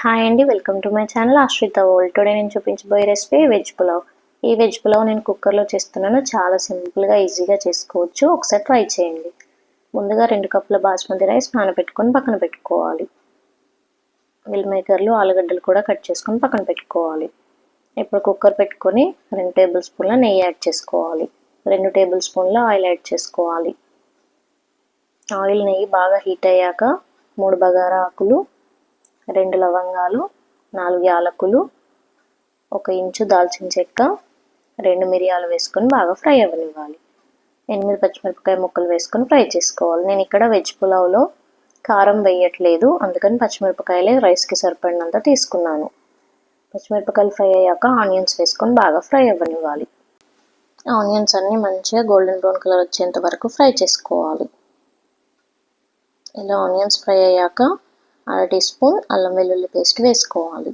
Hi అండి welcome to my channel Ashritha World today నేను చూపించబోయే రెసిపీ వెజ్ పులావ్ ఈ వెజ్ పులావ్ నేను కుక్కర్లో చేస్తున్నాను. చాలా సింపుల్గా ఈజీగా చేసుకోవచ్చు. ఒకసారి ట్రై చేయండి. ముందుగా రెండు కప్పుల బాస్మతి రైస్ నానబెట్టుకొని పక్కన పెట్టుకోవాలి. మిల్ మేకర్లు ఆలుగడ్డలు కూడా కట్ చేసుకొని పక్కన పెట్టుకోవాలి. ఇప్పుడు కుక్కర్ పెట్టుకొని రెండు టేబుల్ స్పూన్ల నెయ్యి యాడ్ చేసుకోవాలి. రెండు టేబుల్ స్పూన్ల ఆయిల్ యాడ్ చేసుకోవాలి. ఆయిల్ నెయ్యి బాగా హీట్ అయ్యాక మూడు బగారా ఆకులు రెండు లవంగాలు నాలుగు యాలకులు ఒక ఇంచు దాల్చిన చెక్క రెండు మిరియాలు వేసుకొని బాగా ఫ్రై అవ్వనివ్వాలి. ఎనిమిది పచ్చిమిరపకాయ ముక్కలు వేసుకొని ఫ్రై చేసుకోవాలి. నేను ఇక్కడ వెజ్ పులావ్లో కారం వేయట్లేదు. అందుకని పచ్చిమిరపకాయలే రైస్కి సరిపడినంత తీసుకున్నాను. పచ్చిమిరపకాయలు ఫ్రై అయ్యాక ఆనియన్స్ వేసుకొని బాగా ఫ్రై అవ్వనివ్వాలి. ఆనియన్స్ అన్నీ మంచిగా గోల్డెన్ బ్రౌన్ కలర్ వచ్చేంత వరకు ఫ్రై చేసుకోవాలి. ఇలా ఆనియన్స్ ఫ్రై అయ్యాక అర టీ స్పూన్ అల్లం వెల్లుల్లి పేస్ట్ వేసుకోవాలి.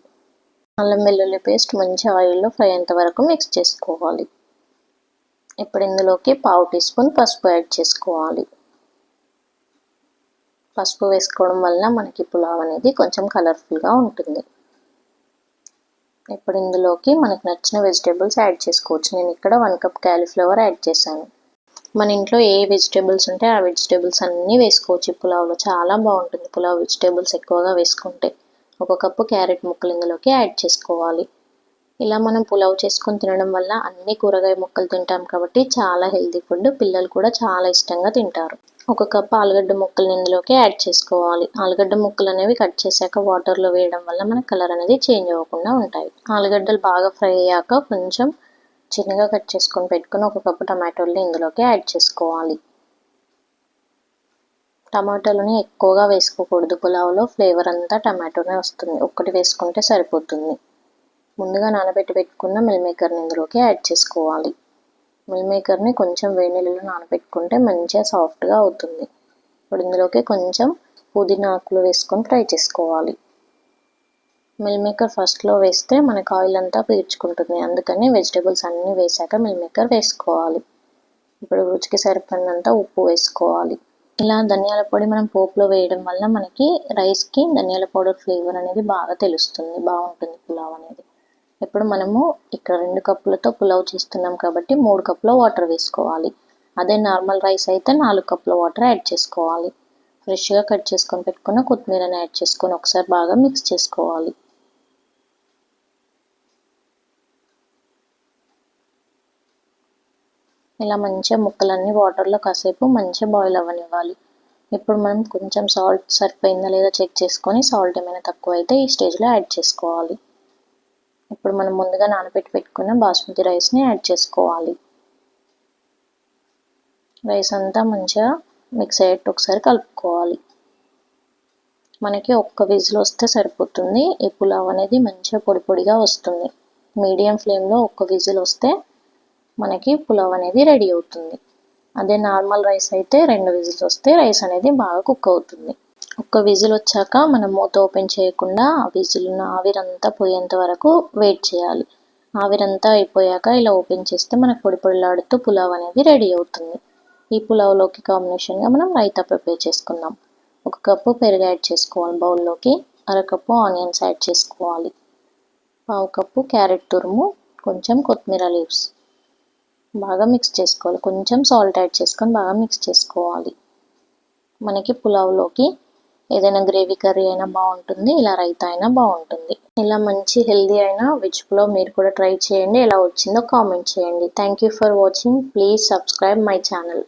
అల్లం వెల్లుల్లి పేస్ట్ మంచి ఆయిల్లో ఫ్రై అయ్యేంత వరకు మిక్స్ చేసుకోవాలి. ఇప్పుడు ఇందులోకి పావు టీ స్పూన్ పసుపు యాడ్ చేసుకోవాలి. పసుపు వేసుకోవడం వల్ల మనకి పులావ్ అనేది కొంచెం కలర్ఫుల్గా ఉంటుంది. ఇప్పుడు ఇందులోకి మనకు నచ్చిన వెజిటేబుల్స్ యాడ్ చేసుకోవచ్చు. నేను ఇక్కడ వన్ కప్ క్యాలీఫ్లవర్ యాడ్ చేశాను. మన ఇంట్లో ఏ వెజిటేబుల్స్ ఉంటే ఆ వెజిటేబుల్స్ అన్నీ వేసుకోవచ్చు. ఈ పులావ్లో చాలా బాగుంటుంది. పులావ్ వెజిటేబుల్స్ ఎక్కువగా వేసుకుంటే ఒక కప్పు క్యారెట్ ముక్కలు ఇందులోకి యాడ్ చేసుకోవాలి. ఇలా మనం పులావ్ చేసుకొని తినడం వల్ల అన్ని కూరగాయ ముక్కలు తింటాం కాబట్టి చాలా హెల్తీ ఫుడ్. పిల్లలు కూడా చాలా ఇష్టంగా తింటారు. ఒక కప్పు ఆలుగడ్డ ముక్కలు ఇందులోకి యాడ్ చేసుకోవాలి. ఆలుగడ్డ ముక్కలు అనేవి కట్ చేశాక వాటర్లో వేయడం వల్ల మన కలర్ అనేది చేంజ్ అవ్వకుండా ఉంటాయి. ఆలుగడ్డలు బాగా ఫ్రై అయ్యాక కొంచెం చిన్నగా కట్ చేసుకొని పెట్టుకుని ఒక కప్పు టమాటోల్ని ఇందులోకి యాడ్ చేసుకోవాలి. టమాటోలని ఎక్కువగా వేసుకోకూడదు. పులావ్లో ఫ్లేవర్ అంతా టమాటోనే వస్తుంది. ఒక్కటి వేసుకుంటే సరిపోతుంది. ముందుగా నానబెట్టి పెట్టుకున్న మిల్ మేకర్ని ఇందులోకి యాడ్ చేసుకోవాలి. మిల్ మేకర్ని కొంచెం వేడి నీళ్ళలో నానబెట్టుకుంటే మంచిగా సాఫ్ట్గా అవుతుంది. ఇప్పుడు ఇందులోకి కొంచెం పుదీనా ఆకులు వేసుకొని ఫ్రై చేసుకోవాలి. మిల్ మేకర్ ఫస్ట్లో వేస్తే మనకు ఆయిల్ అంతా పీల్చుకుంటుంది. అందుకని వెజిటేబుల్స్ అన్నీ వేసాక మిల్ మేకర్ వేసుకోవాలి. ఇప్పుడు రుచికి సరిపడినంత ఉప్పు వేసుకోవాలి. ఇలా ధనియాల పొడి మనం పోపులో వేయడం వల్ల మనకి రైస్కి ధనియాల పౌడర్ ఫ్లేవర్ అనేది బాగా తెలుస్తుంది. బాగుంటుంది పులావ్ అనేది. ఇప్పుడు మనము ఇక్కడ రెండు కప్పులతో పులావ్ చేస్తున్నాం కాబట్టి మూడు కప్పుల వాటర్ వేసుకోవాలి. అదే నార్మల్ రైస్ అయితే నాలుగు కప్పుల వాటర్ యాడ్ చేసుకోవాలి. ఫ్రెష్గా కట్ చేసుకొని పెట్టుకున్న కొత్తిమీరని యాడ్ చేసుకొని ఒకసారి బాగా మిక్స్ చేసుకోవాలి. ఇలా మంచిగా ముక్కలన్నీ వాటర్లో కాసేపు మంచిగా బాయిల్ అవ్వనివ్వాలి. ఇప్పుడు మనం కొంచెం సాల్ట్ సరిపోయిందా లేదా చెక్ చేసుకొని సాల్ట్ ఏమైనా తక్కువ అయితే ఈ స్టేజ్లో యాడ్ చేసుకోవాలి. ఇప్పుడు మనం ముందుగా నానబెట్టి పెట్టుకున్న బాస్మతి రైస్ని యాడ్ చేసుకోవాలి. రైస్ అంతా మంచిగా మిక్స్ అయ్యేట్టు ఒకసారి కలుపుకోవాలి. మనకి ఒక్క విజిల్ వస్తే సరిపోతుంది. ఈ పులావ్ అనేది మంచిగా పొడి పొడిగా వస్తుంది. మీడియం ఫ్లేమ్లో ఒక్క విజిల్ వస్తే మనకి పులావ్ అనేది రెడీ అవుతుంది. అదే నార్మల్ రైస్ అయితే రెండు విజిల్స్ వస్తే రైస్ అనేది బాగా కుక్ అవుతుంది. ఒక్క విజిల్ వచ్చాక మనం మూత ఓపెన్ చేయకుండా ఆ విజిల్ ఉన్న ఆవిరంతా పోయేంత వరకు వెయిట్ చేయాలి. ఆవిరంతా అయిపోయాక ఇలా ఓపెన్ చేస్తే మనకు పొడి పొడిలాడుతూ పులావ్ అనేది రెడీ అవుతుంది. ఈ పులావ్లోకి కాంబినేషన్గా మనం రైతా ప్రిపేర్ చేసుకుందాం. ఒక కప్పు పెరుగు యాడ్ చేసుకోవాలి బౌల్లోకి. అరకప్పు ఆనియన్స్ యాడ్ చేసుకోవాలి. పావు కప్పు క్యారెట్ తురుము కొంచెం కొత్తిమీర లీవ్స్. బాగా మిక్స్ చేసుకోవాలి. కొంచెం సాల్ట్ యాడ్ చేసుకొని బాగా మిక్స్ చేసుకోవాలి. మనకి పులావ్లోకి ఏదైనా గ్రేవీ కర్రీ అయినా బాగుంటుంది ఇలా రైతా అయినా బాగుంటుంది. ఇలా మంచి హెల్దీ అయిన వెజ్ పులావ్ మీరు కూడా ట్రై చేయండి. ఎలా వచ్చిందో కామెంట్ చేయండి. Thank you for watching please subscribe my channel